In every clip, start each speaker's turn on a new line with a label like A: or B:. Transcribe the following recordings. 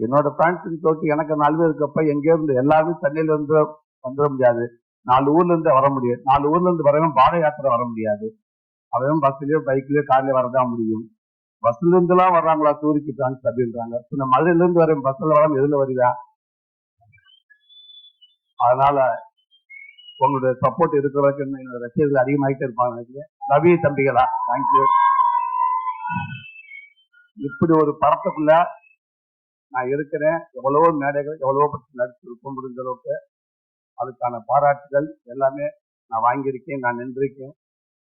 A: என்னோட பேண்ட் தோட்டி எனக்கு நாலு பேர் இருக்கப்ப எங்கே இருந்து எல்லாருமே சென்னையில இருந்து வந்துட முடியாது. நாலு ஊர்ல இருந்து வர முடியும் நாலு ஊர்ல இருந்து வரவன் பாத யாத்திரை வர முடியாது. அவன் பஸ்லயோ பைக்லயோ கார்லயோ வரதான் முடியும். பஸ்ல இருந்து எல்லாம் வர்றாங்களா? டூரிக்கு பிளான்ஸ் அப்படின்றாங்க. இந்த மதுரையில இருந்து வரேன். பஸ்ல வராம எதுல வருதா அதனால உங்களுடைய சப்போர்ட் இருக்கிற வரைக்கும் என்னோட ரசிகர்கள் அதிகமாயிட்டே இருப்பாங்க. ரவி தம்பிகளா. தேங்க்யூ இப்படி ஒரு படத்துக்குள்ள நான் இருக்கிறேன் எவ்வளவோ மேடைகள் எவ்வளவோ பற்றி நடிச்சிருக்கோம் முடிஞ்ச அளவுக்கு அதுக்கான பாராட்டுகள் எல்லாமே நான் வாங்கியிருக்கேன் நான் நின்றிருக்கேன்.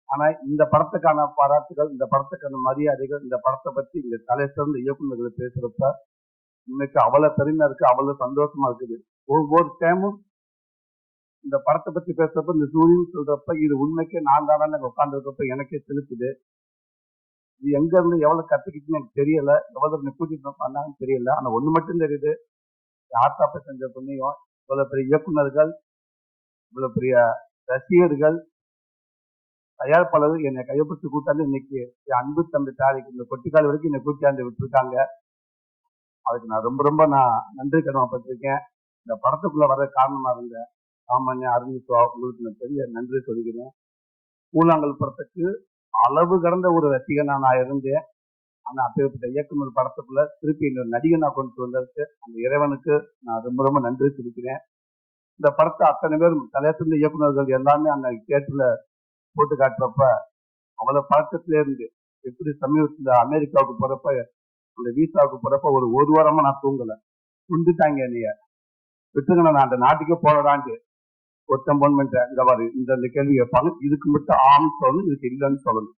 A: ஆனால் இந்த படத்துக்கான பாராட்டுகள் இந்த படத்துக்கான மரியாதைகள் இந்த படத்தை பற்றி இந்த தலை சிறந்த இயக்குநர்கள் பேசுகிறப்ப இன்னைக்கு அவ்வளோ பெருமையா இருக்குது அவ்வளோ சந்தோஷமா இருக்குது. ஒவ்வொரு டைமும் இந்த படத்தை பற்றி பேசுறப்ப இந்த சூரியன் சொல்றப்ப இது உண்மைக்கு நான் தானே உட்காந்துருக்கப்ப எனக்கே செலுத்துது இது எங்க இருந்து எவ்வளவு கத்துக்கிட்டுன்னு எனக்கு தெரியல. எவ்வளவு தூரம் கூட்டிட்டு பண்ணாங்கன்னு தெரியல. ஆனா ஒண்ணு மட்டும் தெரியுது. ஆத்தாப்ப செஞ்ச புண்ணியம் இவ்வளவு பெரிய இயக்குனர்கள் இவ்வளவு பெரிய ரசிகர்கள் தயாரிப்பாளர்கள் என்னை கையப்பிடிச்சு கூட்டாந்து இன்னைக்கு அன்பு தம்பி தாரிக்கு இந்த கொட்டிக்கால் வரைக்கும் என்னை கூட்டியாந்து விட்டுருக்காங்க. அதுக்கு நான் ரொம்ப ரொம்ப நான் நன்றி கடமைப்பட்டிருக்கேன். இந்த படத்துக்குள்ள வர காரணமா இருந்த சாமானிய அருண் உங்களுக்கு நான் பெரிய நன்றி சொல்கிறேன் கூழாங்கல் படத்துக்கு அளவு கடந்த ஒரு ரசிகனா நான் இருந்தேன் ஆனா அப்பேற்பட்ட இயக்குனர் படத்துக்குள்ள திருப்பி இன்னொரு நடிகனா கொண்டு வந்ததுக்கு அந்த இறைவனுக்கு நான் ரொம்ப ரொம்ப நன்றி தெரிவிக்கிறேன். இந்த படத்தை அத்தனை பேரும் தலைசிறந்த இயக்குனர்கள் எல்லாமே அந்த கேட்டில் போட்டு காட்டுறப்ப அவ்வளவு பழக்கத்துல இருந்து எப்படி சமீபத்துல அமெரிக்காவுக்கு போறப்ப அந்த வீசாவுக்கு போறப்ப ஒரு ஒரு வாரமா நான் தூங்கல. துண்டுட்டாங்க என்னைய. விட்டுங்க நான் அந்த நாட்டுக்கே போறதான்ட்டு ஒரு பொன் இந்த மாதிரி இந்த இந்த கேள்வி கேட்பாங்க. இதுக்கு மட்டும் ஆம் சொல்லணும் இதுக்கு இல்லைன்னு சொல்லணும்.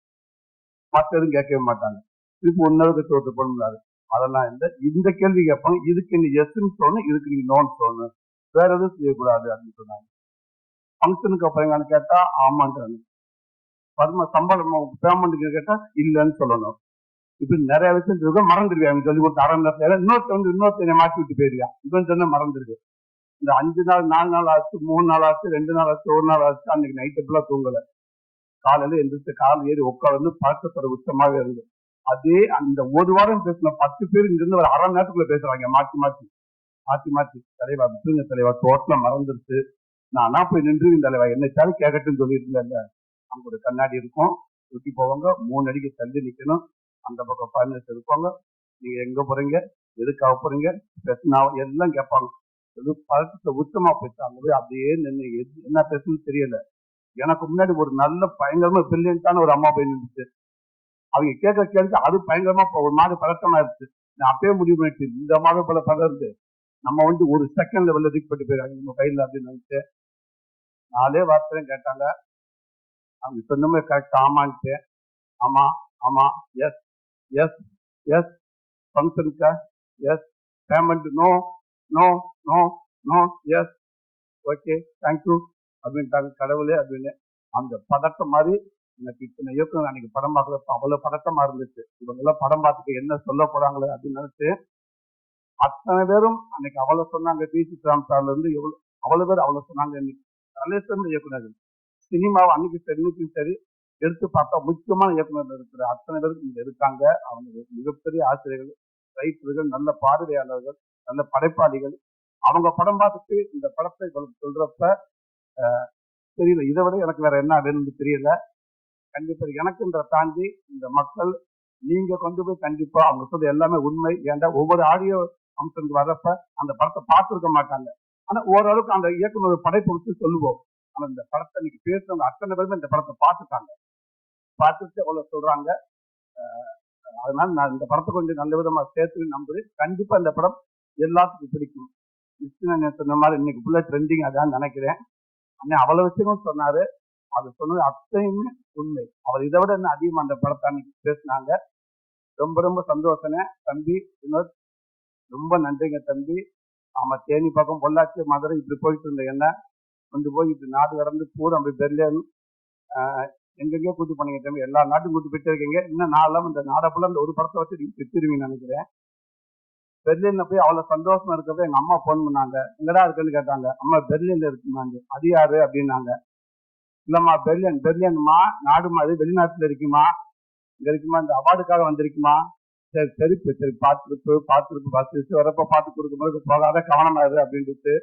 A: மற்ற எதுவும் கேட்கவே மாட்டாங்க. இதுக்கு ஒன்னருக்கு தோற்று பண்ணாரு அதெல்லாம் இல்லை. இந்த கேள்வி கேட்பாங்க. இதுக்கு நீ எஸ்ன்னு சொல்லணும் இதுக்கு நீ நோன்னு சொல்லணும். வேற எதுவும் செய்யக்கூடாது அப்படின்னு சொன்னாங்க. ஃபங்க்ஷனுக்கு அப்புறம் கேட்டா ஆமான்றாங்க. பர்ம சம்பளம் பேமெண்ட்டுக்கு கேட்டா இல்லைன்னு சொல்லணும். இப்படி நிறைய விஷயம் இருக்கு. மறந்துடுவேன். சொல்லி கொடுத்த அரை நேரத்துல. இன்னொருத்த வந்து இன்னொருத்தனை மாற்றி விட்டு போயிருக்கா இவன் சொன்ன மறந்துருக்கு இந்த அஞ்சு நாள் நாலு நாள் ஆச்சு மூணு நாள் ஆச்சு ரெண்டு நாள் ஆச்சு ஒரு நாள் ஆச்சு அன்னைக்கு நைட்டு ஃபுல்லா தூங்கல. காலையில எந்திரிச்சு காலை ஏறி உட்காந்து பழக்கத்தோட உச்சமாவே இருந்தது. அதே அந்த ஒரு வாரம் பேசின பத்து பேர் இங்கிருந்து ஒரு அரை நேரத்துக்குள்ள பேசுறாங்க மாத்தி மாத்தி. மாத்தி மாத்தி. தலைவா விட்டுருங்க தலைவா தோட்டல மறந்துருச்சு. நானா போய் நின்று தலைவா என்னைச்சாலும் கேட்கட்டும்னு சொல்லிட்டு இருந்தேன் அங்க ஒரு கண்ணாடி இருக்கும். சுற்றி போவாங்க. மூணு அடிக்கு தள்ளி நிற்கணும் அந்த பக்கம் பதினெட்டு இருப்பாங்க. நீங்க எங்க போறீங்க? எதுக்காக போறீங்க? பேசினா எல்லாம் கேட்பாங்க. இது பழக்கத்தை உச்சமா போயிட்டு அங்க போய் அப்படியே நின்று எது- என்ன பேசுன்னு தெரியல. எனக்கு முன்னாடி ஒரு நல்ல பயங்கரமா பிரில்லியன்ட்டான ஒரு அம்மா போய் நின்றுச்சு. அவங்க கேட்க கேட்க அது பயங்கரமா ஒரு மாதிரி பழக்கமா இருந்துச்சு நான் அப்பயே முடிவு பண்ணிட்டு இந்த மாதிரி போல பதறது. நம்ம வந்து ஒரு செகண்ட் லெவல்ல தூக்கி போட்டு போயிடாங்க நம்ம கையில் அப்படின்னு நினைச்சு. நாலே வார்த்தையும் கேட்டாங்க. அவங்க சொன்னமே கரெக்ட் ஆமான்ட்டு. ஆமா ஆமா yes yes yes ஃபங்க்ஷனுக்கா yes payment no no no no yes okay thank you அப்படின்ட்டாங்க கடவுளே அப்படின்னு. அந்த பதட்டம் மாதிரி எனக்கு இத்தனை இயக்கம் அன்னைக்கு படம் பார்க்கறப்ப அவ்வளோ பதட்டமா இருந்துச்சு. இவங்கெல்லாம் படம் பார்த்துட்டு என்ன சொல்ல போறாங்களே அப்படின்னு நினைச்சு அத்தனை பேரும் அன்னைக்கு அவ்வளோ சொன்னாங்க டி சி சார்ல இருந்து எவ்வளவு பேர் அவ்வளோ சொன்னாங்க இன்னைக்கு தலை சிறந்த இயக்குனர்கள் சினிமாவை அன்னைக்கு சரி இன்னைக்கும் சரி எடுத்து பார்த்தா முக்கியமான இயக்குனர் இருக்கிற அத்தனை பேருக்கு இங்கே இருக்காங்க. அவங்க மிகப்பெரிய ஆசிரியர்கள் ரைட்டர்கள் நல்ல பார்வையாளர்கள். நல்ல படைப்பாளிகள். அவங்க படம் பார்த்துட்டு இந்த படத்தை சொல்றப்ப தெரியல. இதை விட எனக்கு வேற என்ன வேணும்னு தெரியல. கண்டிப்பா எனக்குன்ற தாண்டி இந்த மக்கள் நீங்க கொண்டு போய் கண்டிப்பா அவங்க சொல்றது எல்லாமே உண்மை. ஏன்டா ஒவ்வொரு ஆடியோ அம்சத்துக்கு வர்றப்ப அந்த படத்தை பார்த்துருக்க மாட்டாங்க. ஆனா ஓரளவுக்கு அந்த இயக்குனர் படைப்பு கொடுத்து சொல்லுவோம். ஆனா இந்த படத்தை இன்னைக்கு பேசுறவங்க அத்தனை பேருமே இந்த படத்தை பார்த்துட்டாங்க. பார்த்துட்டு அவ்வளவு சொல்றாங்க. அதனால நான் இந்த படத்தை கொஞ்சம் நல்ல விதமா சேர்த்து நம்புறேன். கண்டிப்பா இந்த படம் எல்லாத்துக்கும் பிடிக்கும். கிருஷ்ணன் சொன்ன மாதிரி இன்னைக்கு ஃபுல்லாக ட்ரெண்டிங் அதான் நினைக்கிறேன். அண்ணன் அவ்வளவு விஷயமும் சொன்னாரு. அது சொன்னது அத்தையுமே உண்மை. அவர் இதை விட இன்னும் அதிகமா அந்த படத்தை அன்னைக்கு பேசினாங்க. ரொம்ப ரொம்ப சந்தோஷங்க தம்பி வினோத் ரொம்ப நன்றிங்க தம்பி. ஆமா தேனி பக்கம் பொள்ளாச்சி மதுரை இப்படி போயிட்டு இருந்த என்ன? வந்து போய் இப்படி நாடு கடந்து பூரா அப்படி பெர்லின் எங்கெங்கயோ கூட்டு பண்ணீங்க எல்லா நாட்டும் கூட்டு போயிட்டு இருக்கீங்க. இன்னும் நாளெல்லாம் இந்த நாடை ஃபுல்லாக இந்த ஒரு படத்தை வச்சு நீங்க பெற்றுருவீங்கன்னு நினைக்கிறேன். பெர்லின்ல போய் அவ்வளவு சந்தோஷமா இருக்கப்ப எங்க அம்மா போன் பண்ணாங்க. எங்கடா இருக்குன்னு கேட்டாங்க. அம்மா பெர்லின்ல இருக்குமாங்க. அது யாரு? அப்படின்னாங்க. இல்லம்மா பெர்லின் பெர்லியன்மா நாடுமா அது வெளிநாட்டுல இருக்குமா? இங்க இருக்குமா? இந்த அவார்டுக்காக வந்திருக்குமா? சரி சரி சரி பார்த்துருப்பு பார்த்துருப்பு பஸ் வரப்ப பார்த்து கொடுக்கும்போது போகாத கவனமா இரு அப்படின்ட்டு.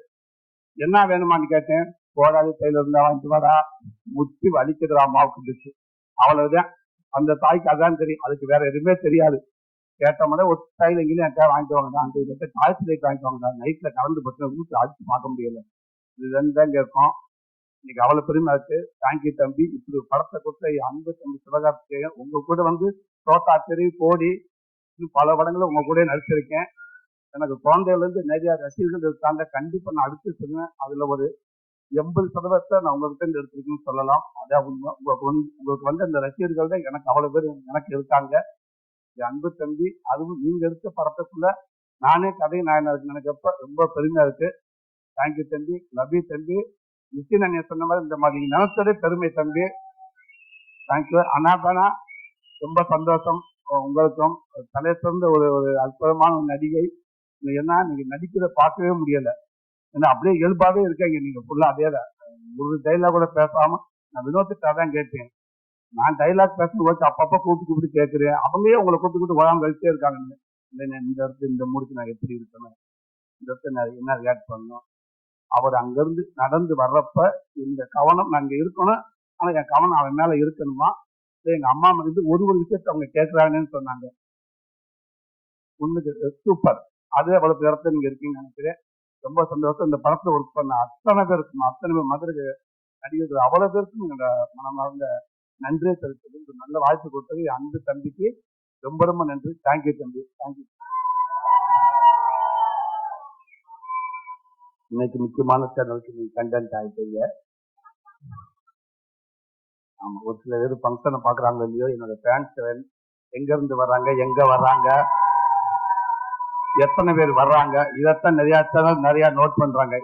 A: என்ன வேணுமான்னு கேட்டேன். போடாது கையில இருந்தா வாங்கிட்டு வாடா. முட்டி வலிக்குதுடா மாவுக்கு அவ்வளவுதான். அந்த தாய்க்கு அதான் தெரியும். அதுக்கு வேற எதுவுமே தெரியாது. கேட்ட மாதிரி ஒரு டைல எங்கேயும் என்கிட்ட வாங்கிட்டு வாங்கடா அந்த கிட்ட டாய்ஸ் லைட் வாங்கிட்டு வாங்கடா நைட்ல கலந்து பட்டு வீட்டு அடிச்சு பார்க்க முடியல. இது தான் கேட்கும் இருக்கோம். இன்னைக்கு அவ்வளவு பெருமை இருக்கு. தேங்க்யூ தம்பி. இப்படி படத்தை கொடுத்த அன்பு தம்பி சிவகார்த்திகேயன் உங்க கூட வந்து தோட்டாத்திரி கோடி இன்னும் பல படங்களும் உங்க கூட நடிச்சிருக்கேன். எனக்கு குழந்தையில இருந்து நிறைய ரசிகர்கள் இருக்காங்க. கண்டிப்பா நான் அடுத்து சொல்லுவேன். அதுல ஒரு எண்பது சதவீதத்தை நான் உங்ககிட்ட இருந்து எடுத்திருக்கேன்னு சொல்லலாம். அதான் உங்களுக்கு வந்து உங்களுக்கு வந்து அந்த ரசிகர்கள் தான் எனக்கு அவ்வளவு பேர் எனக்கு இருக்காங்க. அன்பு தம்பி அதுவும் நீங்க எடுத்த படத்துக்குள்ள நானே கதை நான் நினைக்கப்ப ரொம்ப பெருமையா இருக்கு. தேங்க்யூ தம்பி. லவ் யூ தம்பி. நித்தின் அண்ணன் சொன்ன மாதிரி இந்த மாதிரி நினைச்சதே பெருமை தம்பி. தேங்க்யூ அனாபனா ரொம்ப சந்தோஷம். உங்களுக்கும் தலை சிறந்த ஒரு ஒரு அற்புதமான ஒரு நடிகை. ஏன்னா நீங்க நடிக்கிறத பார்க்கவே முடியல. ஏன்னா அப்படியே இயல்பாவே இருக்கீங்க நீங்க ஃபுல்லா அதே தான். ஒரு டைலாக் கூட பேசாம நான் வினோத்துக்காக தான் கேட்டேன். நான் டைலாக் பேசணும் வச்சு அப்பப்ப கூப்பிட்டு கூப்பிட்டு கேட்குறேன் அவங்களே உங்களை கூப்பிட்டு கூப்பிட்டு வராமல் கழிச்சே இருக்காங்க. இந்த இடத்துல இந்த மூடிக்கு நான் எப்படி இருக்கணும்? இந்த இடத்துல நான் என்ன ரியாக்ட் பண்ணணும்? அவர் அங்கிருந்து நடந்து வர்றப்ப இந்த கவனம் நான் இருக்கணும். ஆனா என் கவனம் அவன் மேல இருக்கணுமா? இல்ல எங்க அம்மா வந்து ஒரு ஒரு விஷயத்தை அவங்க கேட்கறாங்கன்னு சொன்னாங்க. உண்மைக்கு சூப்பர் அதே அவ்வளவு இடத்துல நீங்க இருக்கீங்கன்னு நினைக்கிறேன். ரொம்ப சந்தோஷம். இந்த படத்தை ஒர்க் பண்ண அத்தனை பேருக்கும் அத்தனை பேர் மதுரை நடிகர்கள் அவ்வளவு பேருக்கும் எங்களோட மனமார்ந்த நன்றியை செலுத்துது நல்ல வாய்ப்பு கொடுத்தது. அந்த தம்பிக்கு ரொம்ப ரொம்ப நன்றி. தேங்க்யூ தம்பி. தேங்க்யூ இன்னைக்கு முக்கியமான சேனலுக்கு நீங்க கண்டென்ட் ஆகிட்டீங்க ஆமா ஒரு சில பேர் ஃபங்க்ஷனை பாக்குறாங்க இல்லையோ என்னோட ஃபேன்ஸ் எங்க இருந்து வர்றாங்க எங்க வர்றாங்க எத்தனை பேர் வர்றாங்க இதைத்தான் நிறைய சேனல் நிறைய நோட் பண்றாங்க.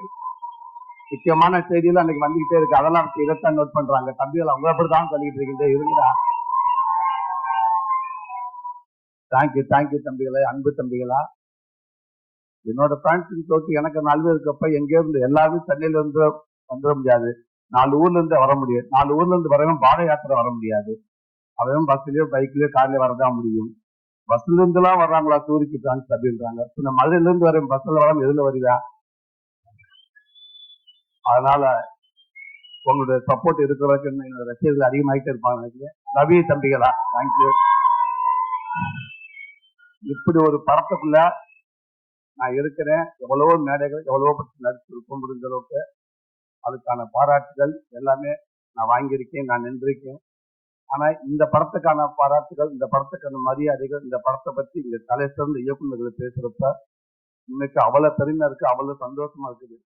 A: முக்கியமான செய்திகள் அன்னைக்கு வந்துகிட்டே இருக்கு. அதெல்லாம் இதைத்தான் நோட் பண்றாங்க. தம்பிகள் அவங்க அப்படிதான் சொல்லிட்டு இருக்கின்ற இருங்கடா. தேங்க்யூ தேங்க்யூ தம்பிகளே அன்பு தம்பிகளா. என்னோட ஃபேன்ஸுக்கு தோட்டி எனக்கு நாலு இருக்கப்ப எங்கே இருந்து எல்லாருமே சென்னையில இருந்து வந்துட முடியாது. நாலு ஊர்ல இருந்து வர முடியும் நாலு ஊர்ல இருந்து வரவன் பாத யாத்திரை வர முடியாது. அவன் பஸ்லயோ பைக்லயோ கார்லயோ வரதான் முடியும். பஸ்ல இருந்து எல்லாம் வர்றாங்களா டூரிஸ்ட் பிரான்ஸ் அப்படின்றாங்க. இப்ப நான் மதுரையில இருந்து வரேன் பஸ்ல வரம் எதுல வருதா அதனால உங்களுடைய சப்போர்ட் இருக்கிறதுக்கு என்னோட ரசிகர்கள் அதிகமாயிட்டே இருப்பாங்க. ரவி தம்பிகளா? தேங்க்யூ இப்படி ஒரு படத்துக்குள்ள நான் இருக்கிறேன். எவ்வளவோ மேடைகள் எவ்வளவோ பற்றி நடிச்சிருக்க முடிஞ்ச அளவுக்கு அதுக்கான பாராட்டுகள் எல்லாமே நான் வாங்கியிருக்கேன் நான் நின்றிருக்கேன். ஆனா இந்த படத்துக்கான பாராட்டுகள் இந்த படத்துக்கான மரியாதைகள் இந்த படத்தை பத்தி இங்க தலை சிறந்த இயக்குநர்கள் பேசுறப்ப இன்னைக்கு அவ்வளவு பெருமை இருக்கு அவ்வளவு சந்தோஷமா இருக்குது.